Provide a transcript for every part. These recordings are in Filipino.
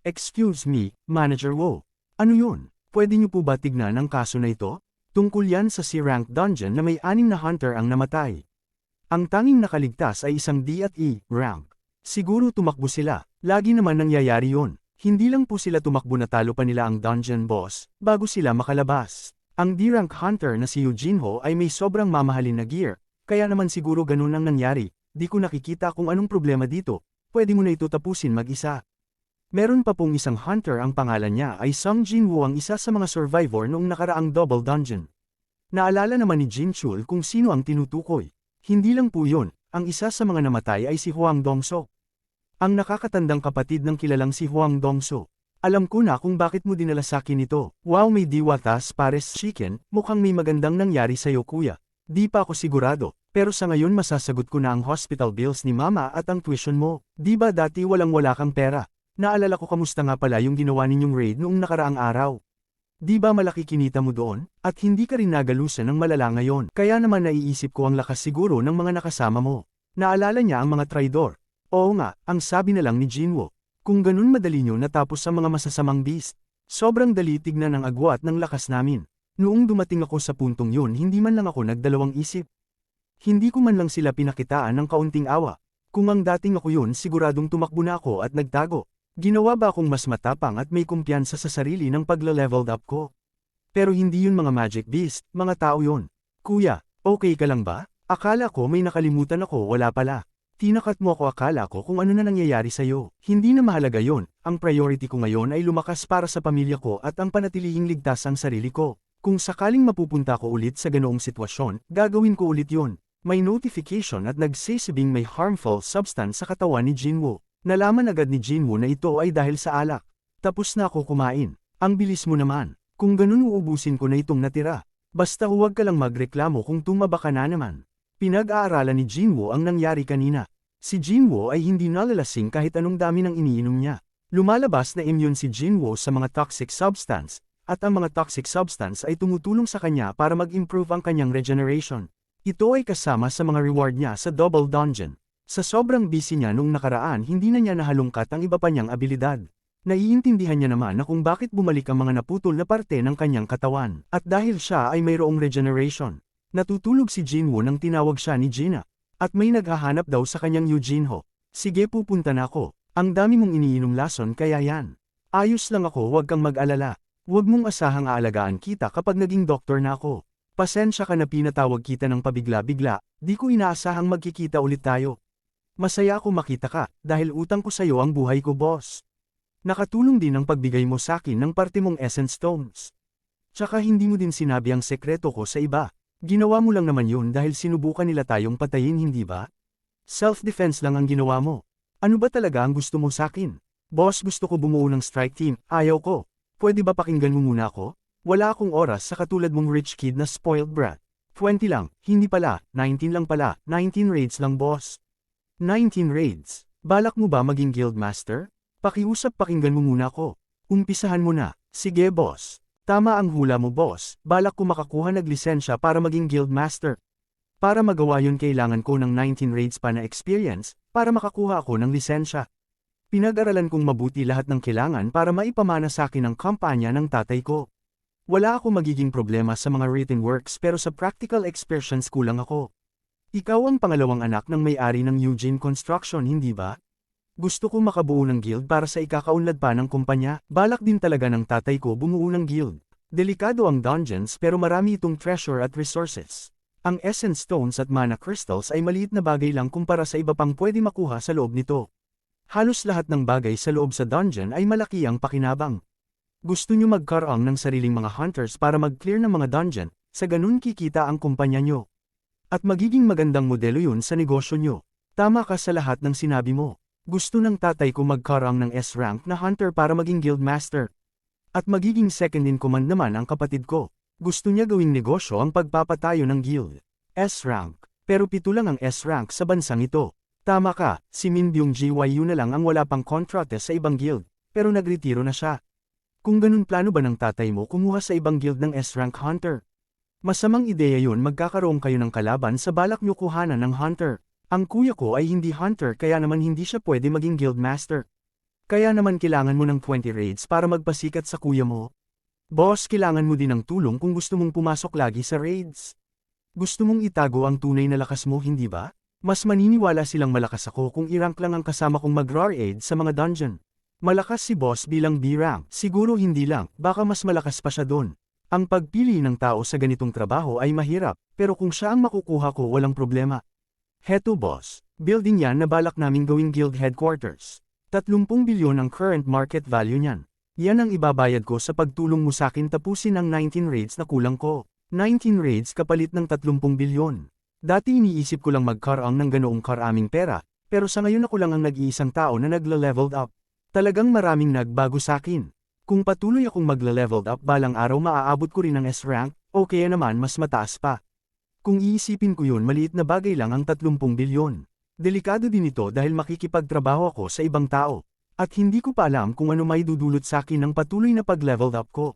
Excuse me, Manager Wo. Ano yun? Pwede niyo po ba tignan ang kaso na ito? Tungkol yan sa C-rank dungeon na may anim na hunter ang namatay. Ang tanging nakaligtas ay isang D at E rank. Siguro tumakbo sila, lagi naman nangyayari yon. Hindi lang po sila tumakbo na talo pa nila ang dungeon boss, bago sila makalabas. Ang D-rank hunter na si Eugene Ho ay may sobrang mamahalin na gear, kaya naman siguro ganun ang nangyari, di ko nakikita kung anong problema dito, pwede mo na ito tapusin mag-isa. Meron pa pong isang hunter ang pangalan niya ay Sung Jin Woo ang isa sa mga survivor noong nakaraang double dungeon. Naalala naman ni Jin Chul kung sino ang tinutukoy. Hindi lang po yun, ang isa sa mga namatay ay si Huang Dongso. Ang nakakatandang kapatid ng kilalang si Huang Dongso. Alam ko na kung bakit mo dinala sa akin ito. Wow may diwatas pares chicken, mukhang may magandang nangyari sa'yo kuya. Di pa ako sigurado, pero sa ngayon masasagot ko na ang hospital bills ni mama at ang tuition mo. Di ba dati walang wala kang pera? Naalala ko kamusta nga pala yung ginawa ninyong raid noong nakaraang araw. Di ba malaki kinita mo doon, at hindi ka rin nagalusan ng malala ngayon, kaya naman naiisip ko ang lakas siguro ng mga nakasama mo. Naalala niya ang mga traidor. Oo nga, ang sabi na lang ni Jinwo. Kung ganun madali nyo natapos sa mga masasamang beast, sobrang dali tignan ang agwat ng lakas namin. Noong dumating ako sa puntong yun hindi man lang ako nagdalawang isip. Hindi ko man lang sila pinakitaan ng kaunting awa. Kung ang dating ako yun siguradong tumakbo na ako at nagtago. Ginawa ba akong mas matapang at may kumpiyansa sa sarili ng pagla-leveled up ko? Pero hindi yun mga magic beast, mga tao yun. Kuya, okay ka lang ba? Akala ko may nakalimutan ako wala pala. Tinakat mo ako akala ko kung ano na nangyayari sa'yo. Hindi na mahalaga yon. Ang priority ko ngayon ay lumakas para sa pamilya ko at ang panatilihing ligtas ang sarili ko. Kung sakaling mapupunta ko ulit sa ganoong sitwasyon, gagawin ko ulit yon. May notification at nagsisibing may harmful substance sa katawan ni Jinwoo. Nalaman agad ni Jinwoo na ito ay dahil sa alak. Tapos na ako kumain. Ang bilis mo naman. Kung ganun uubusin ko na itong natira. Basta huwag ka lang magreklamo kung tumaba ka na naman. Pinag-aaralan ni Jinwoo ang nangyari kanina. Si Jinwoo ay hindi nalalasing kahit anong dami ng iniinom niya. Lumalabas na immune si Jinwoo sa mga toxic substance, at ang mga toxic substance ay tumutulong sa kanya para mag-improve ang kanyang regeneration. Ito ay kasama sa mga reward niya sa Double Dungeon. Sa sobrang busy niya nung nakaraan hindi na niya nahalungkat ang iba pa niyang abilidad. Naiintindihan niya naman na kung bakit bumalik ang mga naputol na parte ng kanyang katawan. At dahil siya ay mayroong regeneration. Natutulog si Jinwoo nang tinawag siya ni Gina. At may naghahanap daw sa kanyang Eugene Sige pupunta na ako. Ang dami mong iniinom lason kaya yan. Ayos lang ako huwag kang mag-alala. Huwag mong asahang aalagaan kita kapag naging doktor na ako. Pasensya ka na pinatawag kita ng pabigla-bigla, di ko inaasahang magkikita ulit tayo. Masaya ako makita ka, dahil utang ko sa'yo ang buhay ko boss. Nakatulong din ang pagbigay mo sa akin ng parte mong essence stones. Tsaka hindi mo din sinabi ang sekreto ko sa iba. Ginawa mo lang naman yun dahil sinubukan nila tayong patayin hindi ba? Self-defense lang ang ginawa mo. Ano ba talaga ang gusto mo sa akin? Boss gusto ko bumuo ng strike team, ayaw ko. Pwede ba pakinggan mo muna ako? Wala akong oras sa katulad mong rich kid na spoiled brat. 20 lang, hindi pala, 19 lang pala, 19 raids lang boss. 19 raids. Balak mo ba maging guildmaster? Pakiusap pakinggan mo muna ko. Umpisahan mo na. Sige boss. Tama ang hula mo boss, balak ko makakuha naglisensya para maging guildmaster. Para magawa yun kailangan ko ng 19 raids pa na experience, para makakuha ako ng lisensya. Pinag-aralan kong mabuti lahat ng kailangan para maipamana sa akin ang kampanya ng tatay ko. Wala ako magiging problema sa mga written works pero sa practical expressions kulang ako. Ikaw ang pangalawang anak ng may-ari ng Eugene Construction hindi ba? Gusto ko makabuo ng guild para sa ikakaunlad pa ng kumpanya, balak din talaga ng tatay ko bumuo ng guild. Delikado ang dungeons pero marami itong treasure at resources. Ang essence stones at mana crystals ay maliit na bagay lang kumpara sa iba pang pwede makuha sa loob nito. Halos lahat ng bagay sa loob sa dungeon ay malaki ang pakinabang. Gusto nyo magkaroon ng sariling mga hunters para mag-clear ng mga dungeon, sa ganun kikita ang kumpanya nyo. At magiging magandang modelo yun sa negosyo nyo. Tama ka sa lahat ng sinabi mo. Gusto ng tatay ko magkarang ng S-rank na hunter para maging guild master. At magiging second in command naman ang kapatid ko. Gusto niya gawing negosyo ang pagpapatayo ng guild. S-rank. Pero pito lang ang S-rank sa bansang ito. Tama ka, si Min Byung GYU na lang ang wala pang kontrate sa ibang guild, pero nagretiro na siya. Kung ganun plano ba ng tatay mo kumuha sa ibang guild ng S-rank hunter? Masamang ideya yun magkakaroon kayo ng kalaban sa balak nyo kuhanan ng hunter. Ang kuya ko ay hindi hunter kaya naman hindi siya pwede maging guildmaster. Kaya naman kailangan mo ng 20 raids para magpasikat sa kuya mo. Boss, kailangan mo din ng tulong kung gusto mong pumasok lagi sa raids. Gusto mong itago ang tunay na lakas mo, hindi ba? Mas maniniwala silang malakas ako kung i-rank lang ang kasama kong mag-RAR aid sa mga dungeon. Malakas si boss bilang B-rank, siguro hindi lang, baka mas malakas pa siya doon. Ang pagpili ng tao sa ganitong trabaho ay mahirap, pero kung siya ang makukuha ko walang problema. Heto boss, building yan na balak naming gawing guild headquarters. 30 bilyon ang current market value niyan. Yan ang ibabayad ko sa pagtulong mo sa akin tapusin ang 19 raids na kulang ko. 19 raids kapalit ng 30 bilyon. Dati iniisip ko lang magkaroon ng ganoong karaming pera, pero sa ngayon ako lang ang nag-iisang tao na nagla-leveled up. Talagang maraming nagbago sa akin. Kung patuloy akong magla-leveled up balang araw maaabot ko rin ang S-rank, o kaya naman mas mataas pa. Kung iisipin ko yun maliit na bagay lang ang 30 bilyon. Delikado din ito dahil makikipagtrabaho ako sa ibang tao. At hindi ko pa alam kung ano may dudulot sa akin ng patuloy na pag-leveled up ko.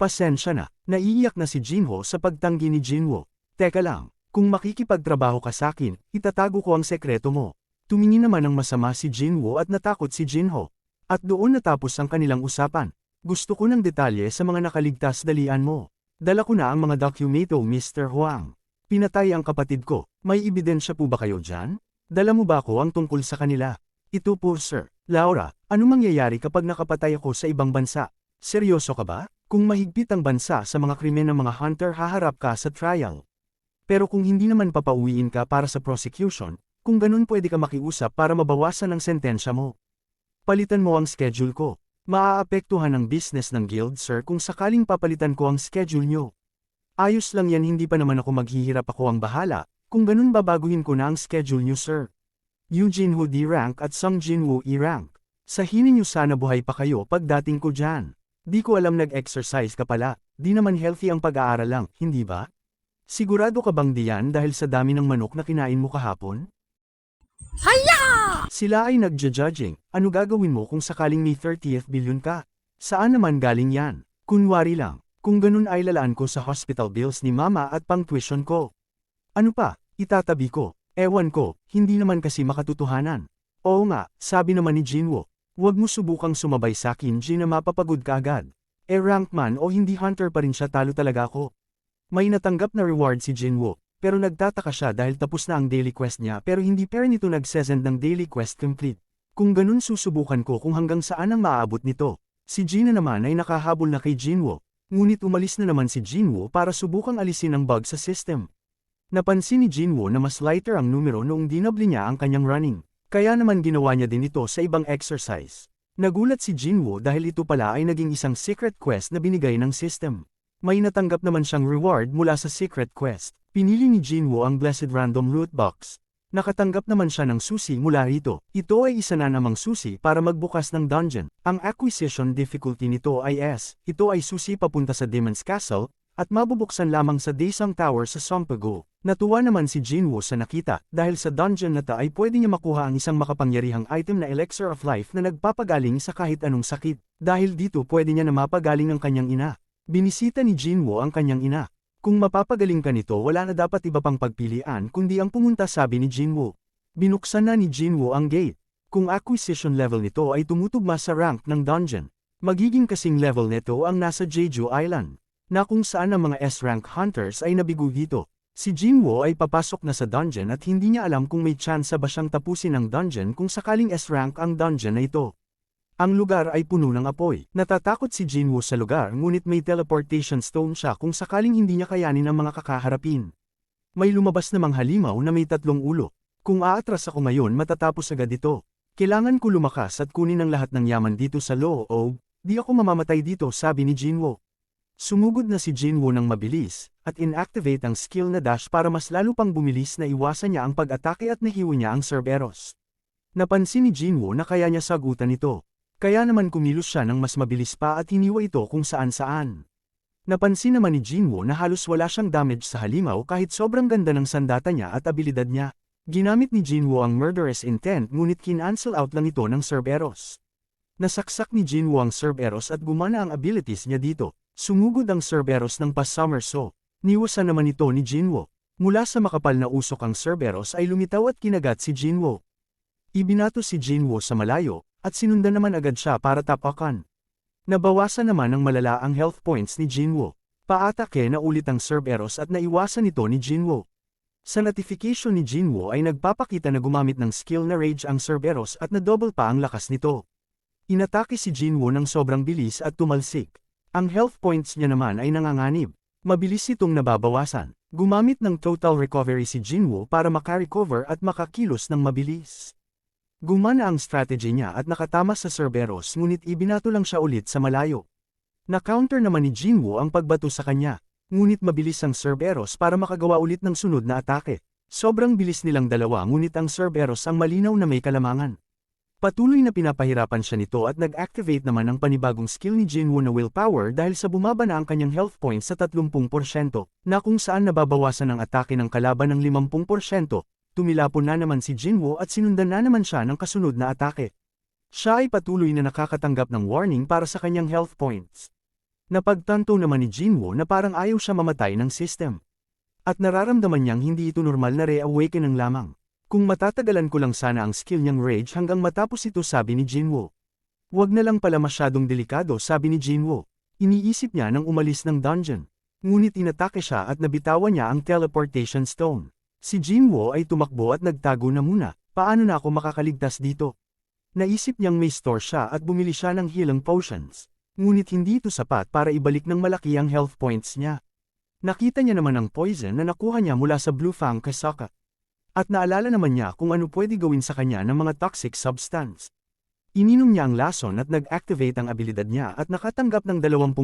Pasensya na, naiiyak na si Jinho sa pagtanggi ni Jinwo. Teka lang, kung makikipagtrabaho ka sa akin, itatago ko ang sekreto mo. Tumingin naman ng masama si Jinwo at natakot si Jinho. At doon natapos ang kanilang usapan. Gusto ko ng detalye sa mga nakaligtas dalian mo. Dala ko na ang mga dokumento Mr. Huang. Pinatay ang kapatid ko, may ebidensya po ba kayo dyan? Dala mo ba ako ang tungkol sa kanila? Ito po sir. Laura, ano mangyayari kapag nakapatay ako sa ibang bansa? Seryoso ka ba? Kung mahigpit ang bansa sa mga krimen ng mga hunter haharap ka sa trial. Pero kung hindi naman papauwiin ka para sa prosecution, kung ganun pwede ka makiusap para mabawasan ang sentensya mo. Palitan mo ang schedule ko. Maaapektuhan ang business ng guild sir kung sakaling papalitan ko ang schedule nyo. Ayos lang yan hindi pa naman ako maghihirap ako ang bahala, kung ganun babaguhin ko na ang schedule nyo sir. Eugene Hu D-rank at Sung Jin Woo E-rank. Sahihin nyo sana buhay pa kayo pag dating ko dyan. Di ko alam nag-exercise ka pala, di naman healthy ang pag-aaral lang, hindi ba? Sigurado ka bang diyan dahil sa dami ng manok na kinain mo kahapon? Haya! Sila ay nagja-judging, ano gagawin mo kung sakaling may 30th billion ka? Saan naman galing yan? Kunwari lang, kung ganun ay lalaan ko sa hospital bills ni mama at pang tuition ko. Ano pa, itatabi ko, ewan ko, hindi naman kasi makatutuhanan. Oo nga, sabi naman ni Jinwo, huwag mo subukang sumabay sa akin Jin na mapapagod ka agad. E rank man o hindi hunter pa rin siya talo talaga ako. May natanggap na reward si Jinwo, pero nagtataka siya dahil tapos na ang daily quest niya pero hindi pa rin ito nagsesend ng daily quest complete. Kung ganun susubukan ko kung hanggang saan ang maaabot nito. Si Gina naman ay nakahabol na kay Jinwo, ngunit umalis na naman si Jinwo para subukang alisin ang bug sa system. Napansin ni Jinwo na mas lighter ang numero noong dinabli niya ang kanyang running, kaya naman ginawa niya din ito sa ibang exercise. Nagulat si Jinwo dahil ito pala ay naging isang secret quest na binigay ng system. May natanggap naman siyang reward mula sa secret quest. Pinili ni Jinwo ang Blessed Random Loot Box. Nakatanggap naman siya ng susi mula rito. Ito ay isa na namang susi para magbukas ng dungeon. Ang acquisition difficulty nito ay S. Ito ay susi papunta sa Demon's Castle, at mabubuksan lamang sa Daesung Tower sa Sompago. Natuwa naman si Jinwo sa nakita, dahil sa dungeon na ta ay pwede niya makuha ang isang makapangyarihang item na Elixir of Life na nagpapagaling sa kahit anong sakit. Dahil dito pwede niya na mapagaling ang kanyang ina. Binisita ni Jinwo ang kanyang ina. Kung mapapagaling ka nito wala na dapat iba pang pagpilian kundi ang pumunta sabi ni Jinwo. Binuksan na ni Jinwo ang gate. Kung acquisition level nito ay tumutugma sa rank ng dungeon, magiging kasing level nito ang nasa Jeju Island, na kung saan ang mga S-rank hunters ay nabigo dito. Si Jinwo ay papasok na sa dungeon at hindi niya alam kung may chance ba siyang tapusin ang dungeon kung sakaling S-rank ang dungeon na ito. Ang lugar ay puno ng apoy. Natatakot si Jinwoo sa lugar ngunit may teleportation stone siya kung sakaling hindi niya kayanin ang mga kakaharapin. May lumabas namang halimaw na may tatlong ulo. Kung aatras ako ngayon matatapos agad ito. Kailangan ko lumakas at kunin ang lahat ng yaman dito sa loob, di ako mamamatay dito sabi ni Jinwoo. Sumugod na si Jinwoo ng mabilis, at inactivate ang skill na dash para mas lalo pang bumilis na iwasan niya ang pag-atake at nahiwa niya ang Cerberus. Napansin ni Jinwoo na kaya niya sagutan ito. Kaya naman kumilos siya ng mas mabilis pa at hiniwa ito kung saan-saan. Napansin naman ni Jinwoo na halos wala siyang damage sa halimaw kahit sobrang ganda ng sandata niya at abilidad niya. Ginamit ni Jinwoo ang murderous intent ngunit kinancel out lang ito ng Cerberus. Nasaksak ni Jinwoo ang Cerberus at gumana ang abilities niya dito. Sumugod ang Cerberus ng pas-somersault. Niwasan naman ito ni Jinwoo. Mula sa makapal na usok ang Cerberus ay lumitaw at kinagat si Jinwoo. Ibinato si Jinwoo sa malayo, at sinundan naman agad siya para tapakan. Nabawasan naman ng malala ang health points ni Jinwoo. Paatake na ulit ang Cerberus at naiwasan ito ni Jinwoo. Sa notification ni Jinwoo ay nagpapakita na gumamit ng skill na Rage ang Cerberus at na-double pa ang lakas nito. Inatake si Jinwoo ng sobrang bilis at tumalsik. Ang health points niya naman ay nanganganib. Mabilis itong nababawasan. Gumamit ng total recovery si Jinwoo para makarecover at makakilos ng mabilis. Gumana ang strategy niya at nakatama sa Cerberus ngunit ibinato lang siya ulit sa malayo. Na-counter naman ni Jinwoo ang pagbato sa kanya, ngunit mabilis ang Cerberus para makagawa ulit ng sunod na atake. Sobrang bilis nilang dalawa ngunit ang Cerberus ang malinaw na may kalamangan. Patuloy na pinapahirapan siya nito at nag-activate naman ang panibagong skill ni Jinwoo na willpower dahil sa bumaba na ang kanyang health points sa 30% na kung saan nababawasan ang atake ng kalaban ng 50%, tumilapon na naman si Jinwoo at sinundan na naman siya ng kasunod na atake. Siya ay patuloy na nakakatanggap ng warning para sa kanyang health points. Napagtanto naman ni Jinwoo na parang ayaw siya mamatay ng system. At nararamdaman niyang hindi ito normal na reawakening lamang. Kung matatagalan ko lang sana ang skill niyang rage hanggang matapos ito sabi ni Jinwoo. Huwag na lang pala masyadong delikado sabi ni Jinwoo. Iniisip niya nang umalis ng dungeon. Ngunit inatake siya at nabitawan niya ang teleportation stone. Si Jinwoo ay tumakbo at nagtago na muna, paano na ako makakaligtas dito? Naisip niyang may store siya at bumili siya ng healing potions. Ngunit hindi ito sapat para ibalik ng malaki ang health points niya. Nakita niya naman ang poison na nakuha niya mula sa Blue Fang Kasaka. At naalala naman niya kung ano pwede gawin sa kanya ng mga toxic substance. Ininom niya ang lason at nag-activate ang abilidad niya at nakatanggap ng 20%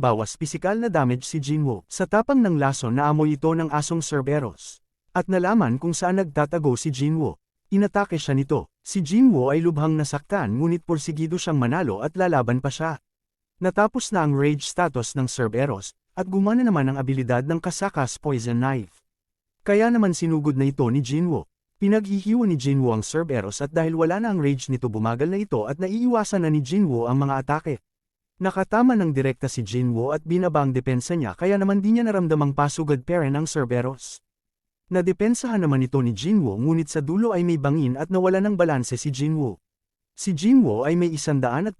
bawas pisikal na damage si Jinwoo. Sa tapang ng lason na amoy ito ng asong Cerberus. At nalaman kung saan nagtatago si Jinwoo. Inatake siya nito. Si Jinwoo ay lubhang nasaktan ngunit porsigido siyang manalo at lalaban pa siya. Natapos na ang rage status ng Cerberus, at gumana naman ang abilidad ng Kasakas Poison Knife. Kaya naman sinugod na ito ni Jinwoo. Pinaghihiwa ni Jinwoo ang Cerberus at dahil wala na ang rage nito bumagal na ito at naiiwasan na ni Jinwoo ang mga atake. Nakatama ng direkta si Jinwoo at binaba ang depensa niya kaya naman di niya naramdamang pasugad peren ang Cerberus. Nadepensahan naman ito ni Jinwoo ngunit sa dulo ay may bangin at nawala ng balanse si Jinwoo. Si Jinwoo ay may 179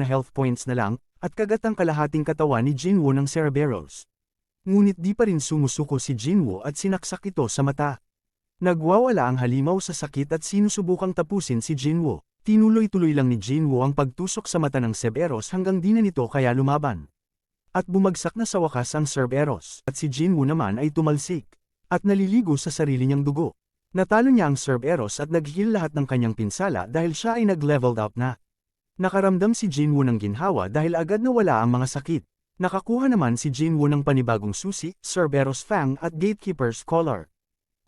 na health points na lang, at kagat ang kalahating katawan ni Jinwoo ng Cerberus. Ngunit di pa rin sumusuko si Jinwoo at sinaksak ito sa mata. Nagwawala ang halimaw sa sakit at sinusubukang tapusin si Jinwoo. Tinuloy-tuloy lang ni Jinwoo ang pagtusok sa mata ng Cerberus hanggang di na nito kaya lumaban. At bumagsak na sa wakas ang Cerberus, at si Jinwoo naman ay tumalsik, at naliligo sa sarili niyang dugo. Natalo niya ang Cerberus at naghil lahat ng kanyang pinsala dahil siya ay nag-leveled up na. Nakaramdam si Jinwoo ng ginhawa dahil agad nawala ang mga sakit. Nakakuha naman si Jinwoo ng panibagong susi, Cerberus Fang at Gatekeeper's Collar.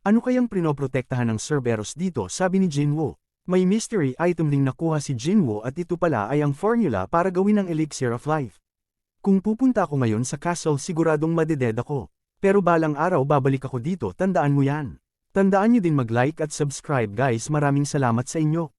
Ano kayang prinoprotektahan ng Cerberus dito sabi ni Jinwoo. May mystery item ding nakuha si Jinwoo at ito pala ay ang formula para gawin ang Elixir of Life. Kung pupunta ako ngayon sa castle siguradong madeded ako. Pero balang araw babalik ako dito tandaan mo yan. Tandaan niyo din mag-like at subscribe guys maraming salamat sa inyo.